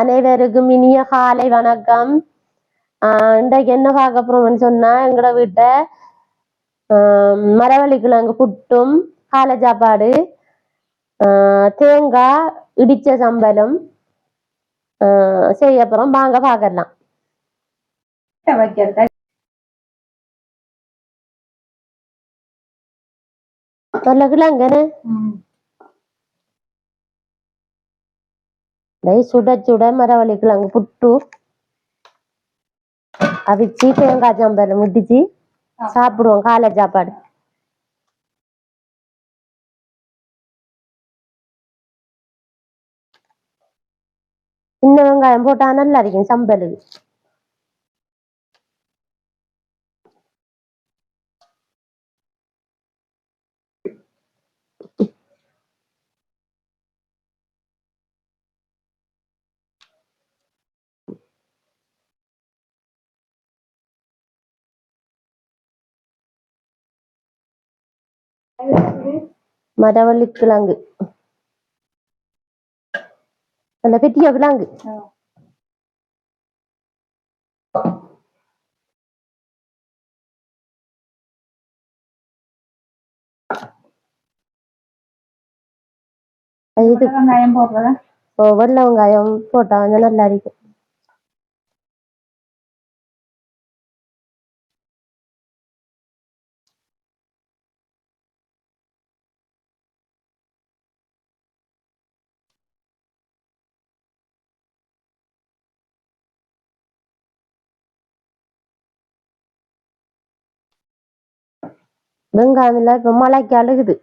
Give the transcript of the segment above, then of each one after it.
அனைவருக்கும் இனிய காலை வணக்கம் ஆஹ் இன்றைக்கு என்ன பார்க்க போறோம்னு சொன்னா எங்களோட வீட்டை மரவள்ளி கிழங்கு புட்டும் காலை சாப்பாடு தேங்காய் இடிச்ச சம்பலம் ஆஹ் செய்ய போறோம் வாங்க பார்க்கலாம் நல்ல கிழங்குன்னு சுட சுட மரவள்ளி கிழங்கு புட்டு. அவிச்சு தேங்காய் சம்பலம் இடிச்சு சாப்பிடுவோம் காலை சாப்பாடு. சின்ன வெங்காயம் போட்டா நல்லா இருக்கும் சம்பலுக்கு மரவள்ளி கிழங்கு நல்ல பெரிய கிழங்கு இது. வெங்காயம் போடுறதா? ஓ, வெள்ளை வெங்காயம் போட்டா கொஞ்சம் நல்லா இருக்கும். வெங்காயம் இல்ல இப்ப மழைக்கு அழுகுது.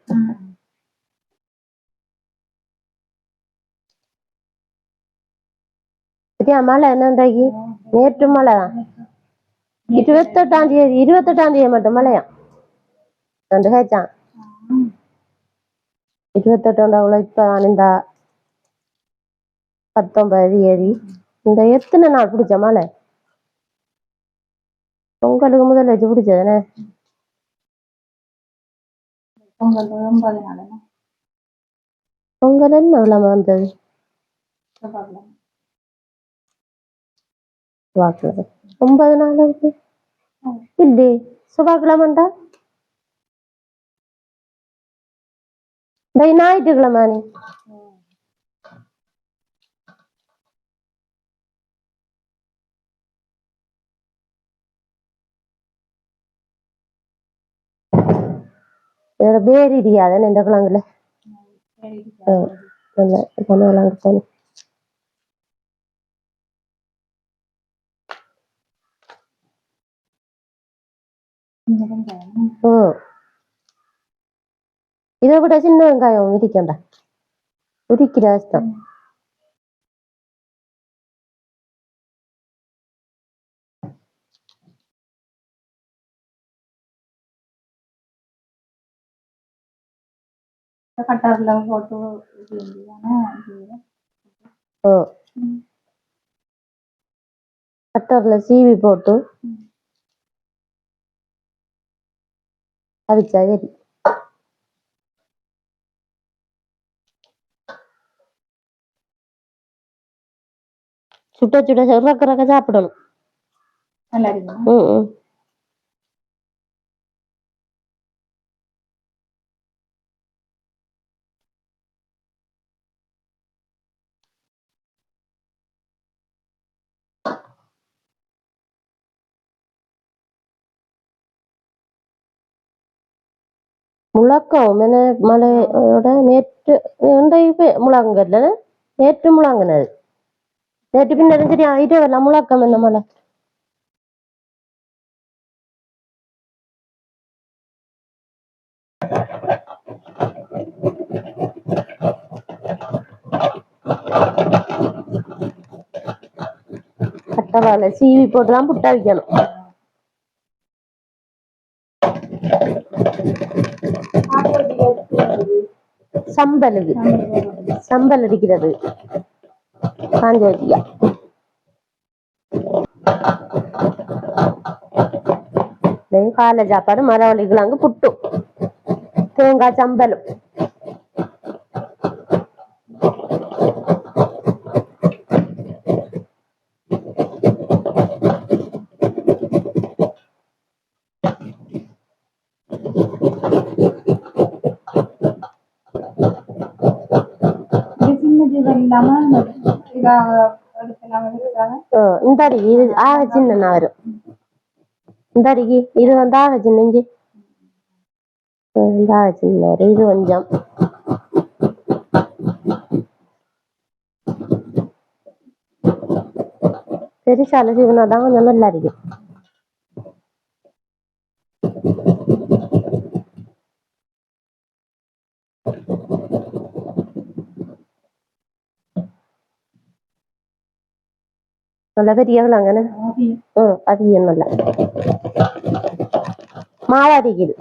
மழை என்னன்றைக்கு? நேற்று மழை. தான் இருபத்தெட்டாம் தேதி இருபத்தெட்டாம் தேதி மட்டும் மழையா? ரெண்டு கேச்சான் இருபத்தெட்டாம் இப்போ அணிந்தா பத்தொன்பது தேதி. இந்த எத்தனை நாள் பிடிச்ச மழை? பொங்கலுக்கு முதல்ல வச்சு பிடிச்சதுன்னு பொங்கல் ஒன்பது நாள் பொங்கல் கிழமை வந்தது செவ்வாய்க்கிழமை ஒன்பது நாள் இருக்கு. இல்லே செவ்வாய்க்கிழமைண்டா இந்த ஞாயிற்றுக்கிழமை நீ வேற பேர் இடியாதானே இந்த கிழங்குல நல்ல பண்ணலாம் தானே ஓ இதை விட சின்ன வேண்டியதானே இது. ஓ கட்டர்ல சீவி போட்டு அவிச்சா சரி சுட்ட சுட ரக்க ரக்க சாப்பிடணும் நல்லா இருக்குமா முழக்கம் என்ன மலையோட நேற்று இன்றைக்கு முழங்கல்ல நேற்று முழங்கினது நேற்று பின்னர் சரி ஆயிட்டே வரலாம் முழக்கம் என்ன மலை கட்டவால சீவி போட்டுதான் புட்டா வைக்கணும் சம்பலுக்கு சம்பல் அடிக்கிறது. காஞ்சோதியா காலை சாப்பாடு மரவள்ளிக்கிழங்கு புட்டு. தேங்காய் சம்பலும். இதாக எடுக்கலாம் எடுக்காம ஓ, இந்த அடிக்கு இது ஆக சின்ன வரும் இந்த அடிக்கு இது வந்து ஆக சின்ன இஞ்சி ம், இந்த ஆக சின்ன வரும் இது கொஞ்சம் பெருசால சீவனா தான் கொஞ்சம் நல்லா இருக்கும் நல்ல பெரிய விலங்கன்னு ம் அதிகம் நல்ல மாவு அரிக்குது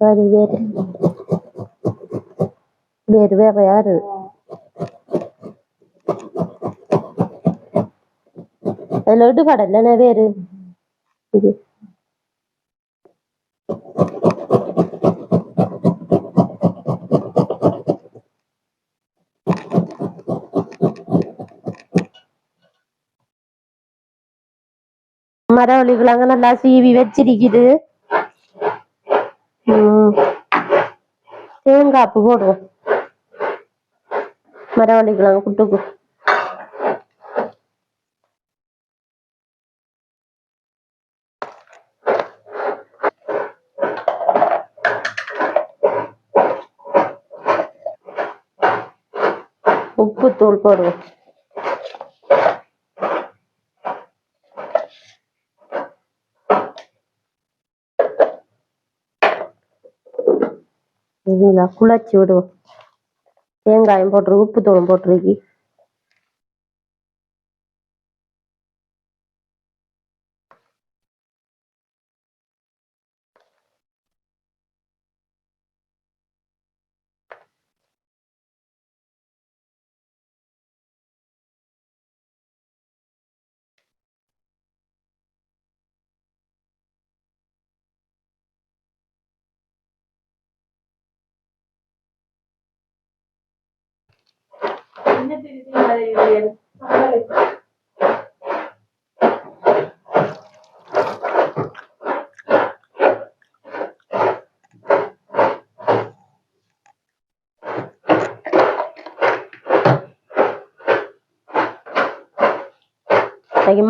வேறு வேறு வேறு வேற யாரு அதுல இடுபடல வேறு இது மரவள்ளிக்கிழங்கு நல்லா சீவி வச்சிருக்குது தேங்காய் தேங்காய்ப்பு போடுவோம் மரவள்ளிக்கிழங்கு புட்டுக்கு தூள் போடுவோம் கொஞ்சம் குழச்சி விடுவோம். தேங்காயம் போட்டுரு உப்பு தூளும் போட்டிருக்கு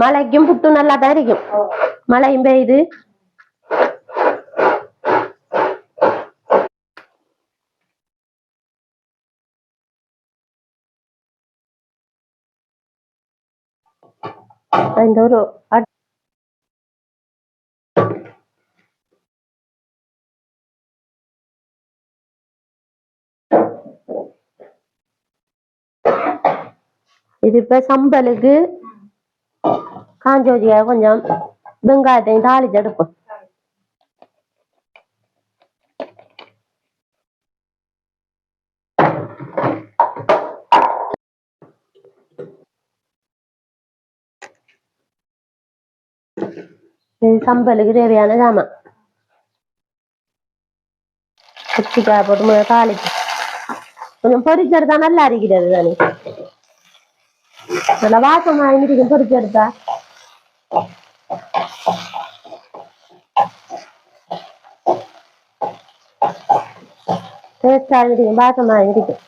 மழைக்கும் புட்டு நல்லா தான் இருக்கும் மழையும் பெய்யுது இந்த ஒரு இது இப்ப சம்பலுக்கு காஞ்சோதியா கொஞ்சம் வெங்காயத்தையும் தாளிச்சு எடுப்போம் இது சம்பலுக்கு தேவையான சாமான். குச்சிக்காய் போட்டு முதல்ல தாளிச்சு கொஞ்சம் பொரிச்செடுத்தா நல்லா அரிக்கிறது தானே. நல்லா வாசமா இருக்கும் பொரிச்செடுத்தா டேஸ்டா இருக்கும் வாசமா இருக்கும்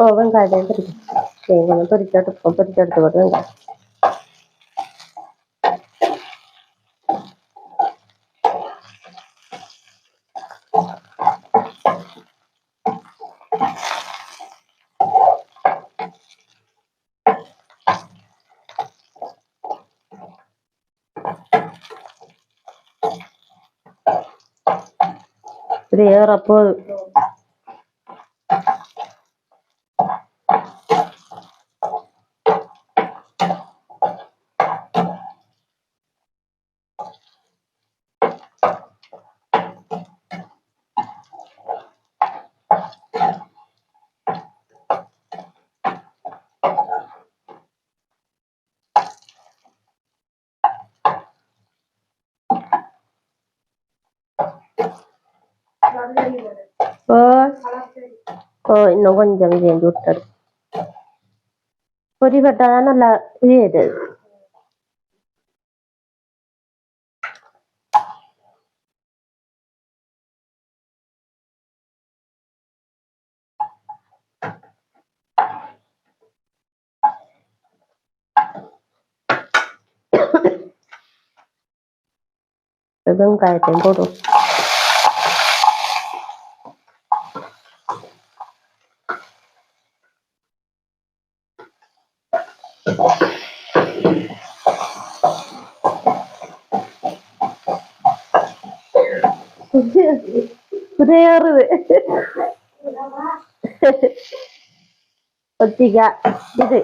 ഓവൻ കടയിൽ പൊരിക്കും തേങ്ങ പൊരിച്ചോട്ട് ഇപ്പം പൊരിച്ചെടുത്ത് കൊണ്ട് വെങ്കായം ഇത് இன்னும் கொஞ்சம் செஞ்சு விட்டாரு பொரி பட்டாதான் நல்லா இது வெங்காயத்தையும் போடும் പുതിയറുത് ഒത്തിക ഇത്.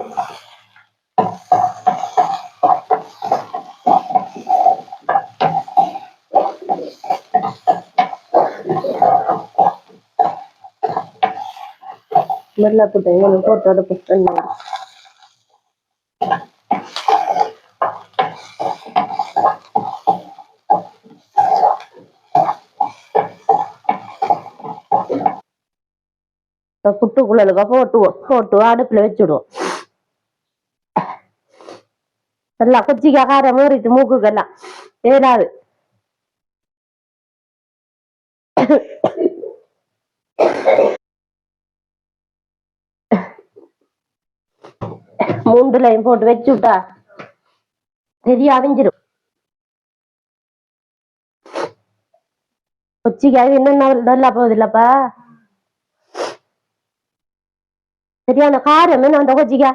മുല്ലപ്പുട്ട് ഇങ്ങനെ ഫോട്ടോ എടുപ്പിട്ടുണ്ട് புட்டுக்குள்ளலுக்கா போட்டுவோம் போட்டு அடுப்புல வச்சுடுவோம் நல்லா கொச்சிக்கா காரம் ஏறிட்டு மூக்குக்கெல்லாம் ஏறாது மூண்டுலையும் போட்டு வச்சு விட்டா தெரிய அவிஞ்சிரும் கொச்சிக்காய் இன்னும் நல்லா போகுது இல்லப்பா சரியான காரம் என்ன அந்த கொச்சிக்கா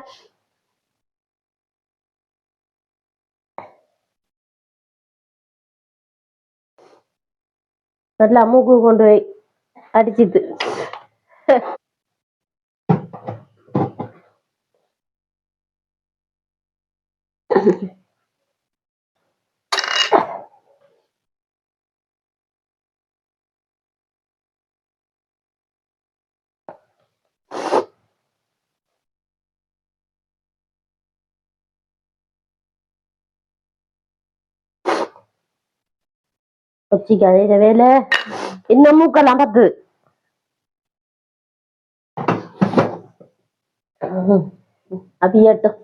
நல்லா மூக்கு கொண்டு போய் அடிச்சிட்டு. கொச்சிக்காய் இத வேலை. என்ன மூக்கெல்லாம் பத்து அவியட்டும்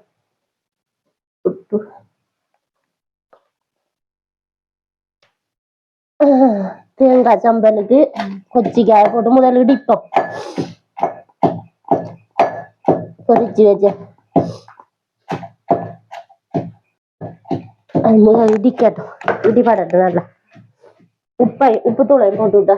தேங்காய் சம்பலுக்கு கொச்சிக்காய போட்டு முதல் இடிப்போம். பொறிச்சு வச்ச. அது முதல் இடிக்கட்டும். இடிப்படட்டும் நல்லா. உப்பை உப்பு தூளை போட்டு விட்டா.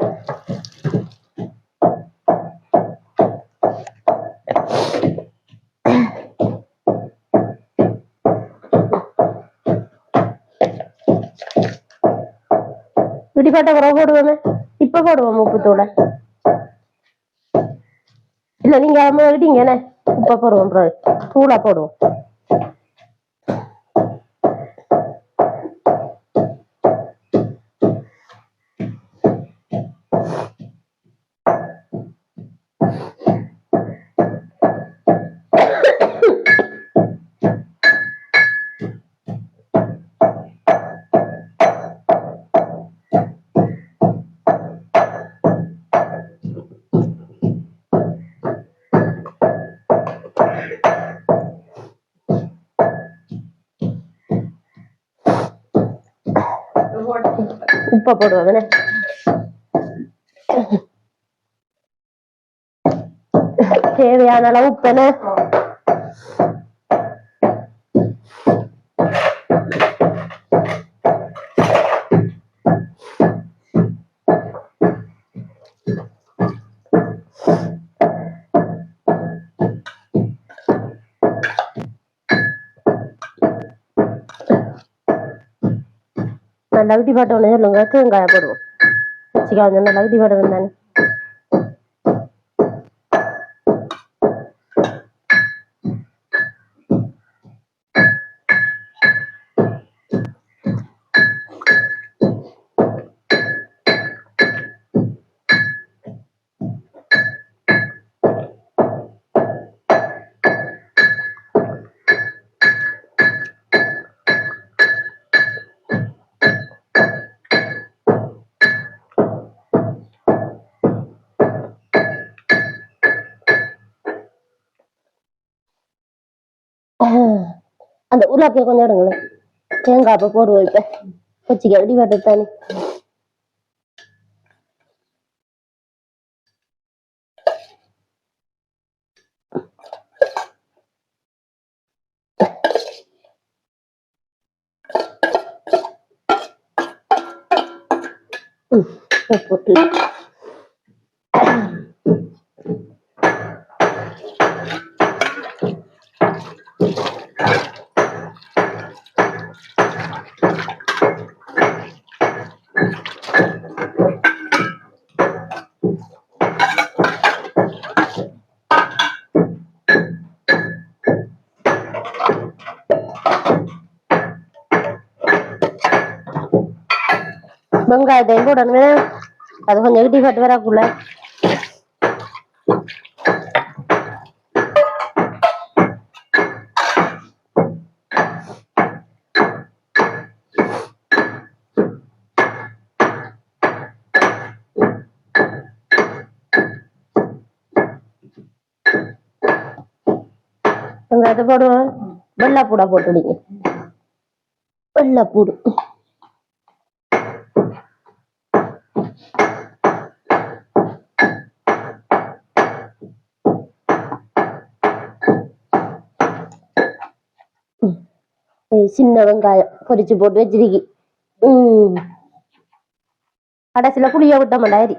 இடிபட்ட குறவு போடுவோமே இப்ப போடுவோம் உப்பு தூளை இல்ல நீங்க அதை இடிங்கண்ணே உப்பை போடுவோம் பிறகு தூளா போடுவோம் உப்பை போடுவாங்கண்ணே தேவையான அளவு உப்பெண்ணே நல்லா விட்டி போட்டோன்னே சொல்லுங்க தேங்காயை போடுவோம் வச்சுக்காங்க நல்லா இடி வட தானே அந்த உருளைக்கிழங்கு கொஞ்சம் எடுங்களேன். தேங்காய் அப்போ போடுவோம் இப்ப வச்சுக்க எப்படி வட தானே போட்டு போடணுமே அது கொஞ்சம் இடி கட்டு வரக்குள்ள வெங்காயத்தை போடுவோம். வெள்ளாப்பூடா போட்டுடுங்க வெள்ளாப்பூடு சின்ன வெங்காயம் பொரிச்சு போட்டு வச்சிருக்கி உம் கடைசியில புளிய விட்ட மாட்டாரி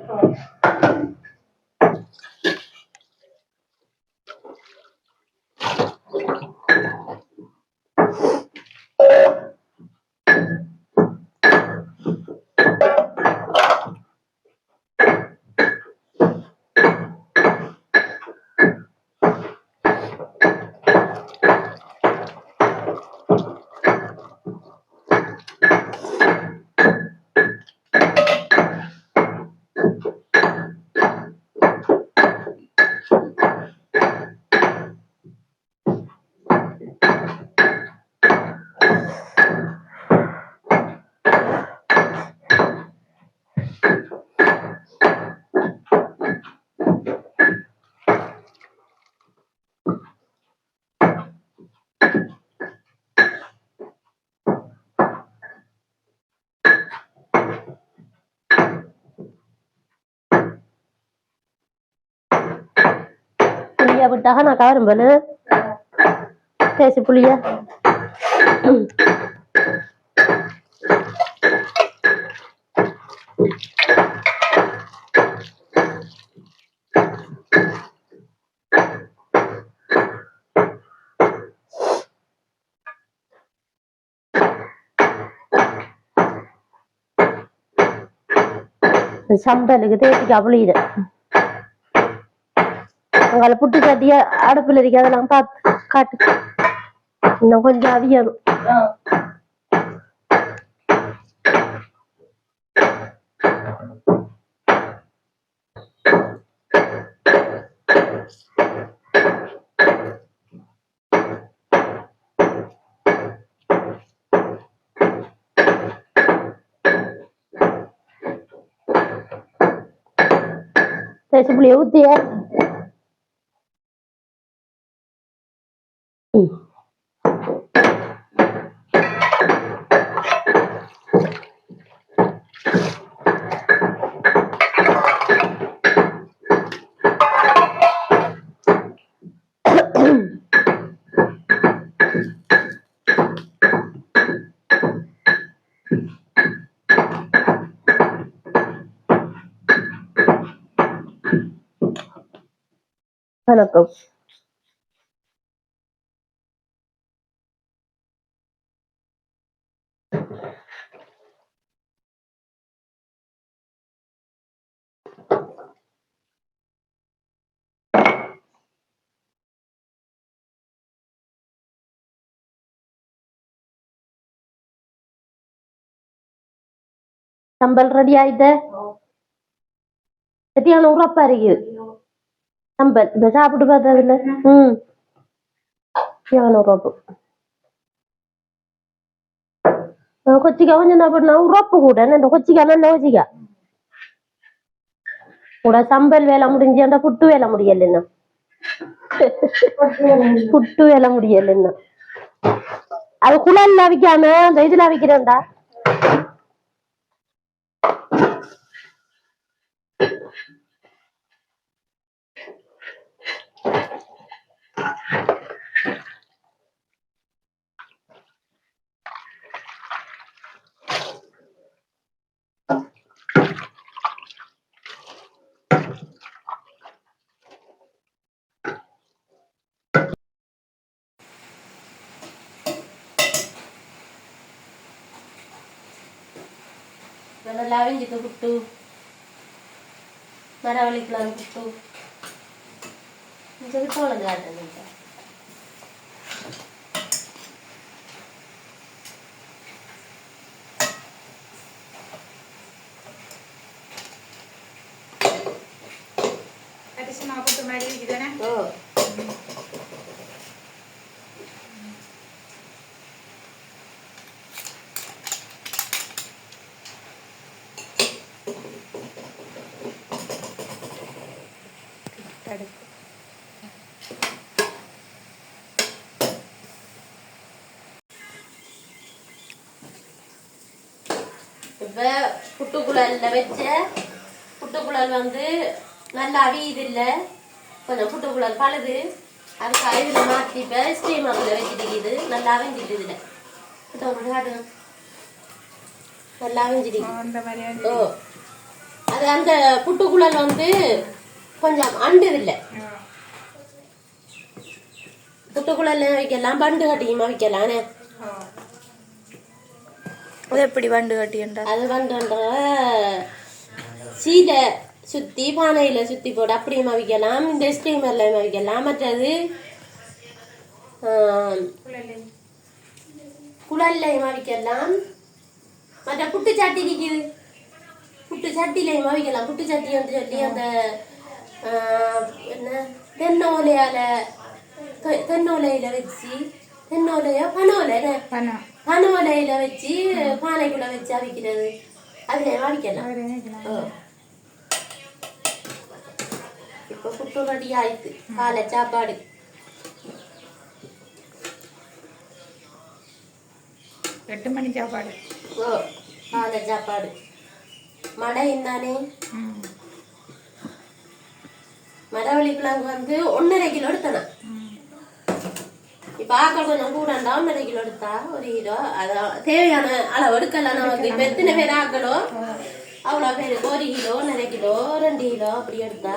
புளிய விட்டாக நான் கவரும் போல பேசி புளிய சம்பலுக்கு தேசிக்கு அவ்வளோ இது. அங்கால புட்டு கட்டிய அடுப்புல இருக்கு அதெல்லாம் பார்த்து காட்டு. இன்னும் கொஞ்சம் அவியணும். தேசி புளிய வணக்கம். சம்பல் ரெடி ஆயிட்டு? நம்ம சாப்பிட்டு பார்த்ததுல ம். சரியான கொச்சிக்கா கொஞ்சம் என்ன பண்ணா உரப்பு கூட என்ன இந்த கொச்சிக்காய் நல்ல கூட சம்பல் வேலை முடிஞ்சு அந்த புட்டு வேலை முடியல இன்னும். புட்டு வேலை முடியல இன்னும். அது குழல்ல அவிக்காம அந்த இதுல அவிக்கிறேன்டா. நல்லா அவிஞ்சிட்டு புட்டு மரவள்ளிக்கிழங்கு புட்டு இது தோணுது காட்டுங்க அரிசி மாவு போட்ட மாதிரி இருக்குதானே ஓ தடுப்பு இப்ப புட்டுக்குழல்ல வச்ச புட்டுக்குழல் வந்து நல்லா அவியுது இல்ல கொஞ்சம் புட்டுக்குழல் பழுது. அதுக்கு அழுதுல மாத்தி இப்ப ஸ்டீமர்ல வச்சுட்டு நல்லா அவிஞ்சிட்டு இதுல. காட்டுங்க. நல்லா அவிஞ்சிட்டு ஓ. அது அந்த புட்டுக்குழல் வந்து கொஞ்சம் அண்டுது இல்ல புட்டுக்குழல்ல வைக்கலாம் பண்டு கட்டியுமா வைக்கலானே அது எப்படி வண்டு கட்டியண்டா அது பண்ற சீலை சுத்தி பானையில சுத்தி போட்டு அப்படியும் வைக்கலாம் இந்த ஸ்டீமர்ல வைக்கலாம் மற்றது குழல்லையும் வைக்கலாம் மற்ற புட்டு சட்டி நிக்குது. புட்டு சட்டிலையும் வைக்கலாம் புட்டு சட்டி வந்து சொல்லி அந்த என்ன தென்னோலையால தென்னோலையில வச்சு தென்னோலையோ? பனோலை என்ன பனோலையில வச்சு பானைக்குள்ள வச்சு அவிக்கிறது. அதுல அவிக்கலாம். இப்ப புட்டு ரெடி ஆயிடுச்சு காலை சாப்பாடு. எட்டு மணி சாப்பாடு. ஓ காலை சாப்பாடு. மழையும் தானே ம். மரவள்ளி கிழங்கு வந்து ஒன்றரை கிலோ எடுத்தேன். இப்ப ஆக்கள் கொஞ்சம் கூடண்டா ஒன்றரை கிலோ எடுத்தா ஒரு கிலோ அதான் தேவையான அளவு எடுக்கலாம். நமக்கு இப்ப எத்தனை பேர் ஆக்களோ அவ்வளோ பேருக்கு ஒரு கிலோ ஒன்றரை கிலோ ரெண்டு கிலோ அப்படி எடுத்தா.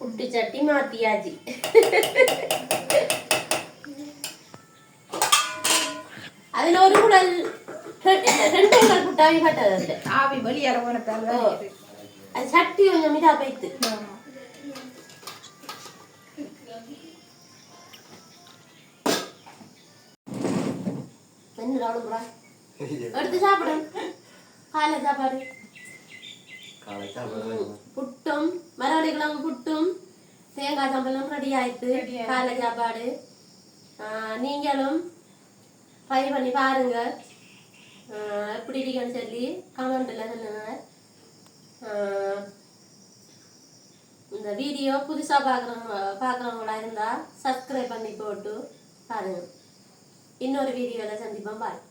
புட்டு சட்டி மாத்தியாச்சு. அதுல ஒரு குடல் ரெண்டு குடல் புட்டாவி கட்டது அதுல. ஆவி வெளியால போனதால். அது சட்டி கொஞ்சம் இதா அவ்வளோ எடுத்து சாப்பிடு. காலை சாப்பாடு. புட்டும் மரவள்ளி கிழங்கு புட்டும். தேங்காய் சம்பளம் ரெடி ஆயிட்டு காலை சாப்பாடு. நீங்களும் ட்ரை பண்ணி பாருங்க எப்படி இருக்குன்னு சொல்லி கமெண்டில் சொல்லுங்கள். இந்த வீடியோ புதுசாக பார்க்குறவங்க பார்க்குறவங்களா இருந்தால் சப்ஸ்கிரைப் பண்ணி போட்டு பாருங்கள். இன்னொரு வீடியோவில் சந்திப்போம். பாய்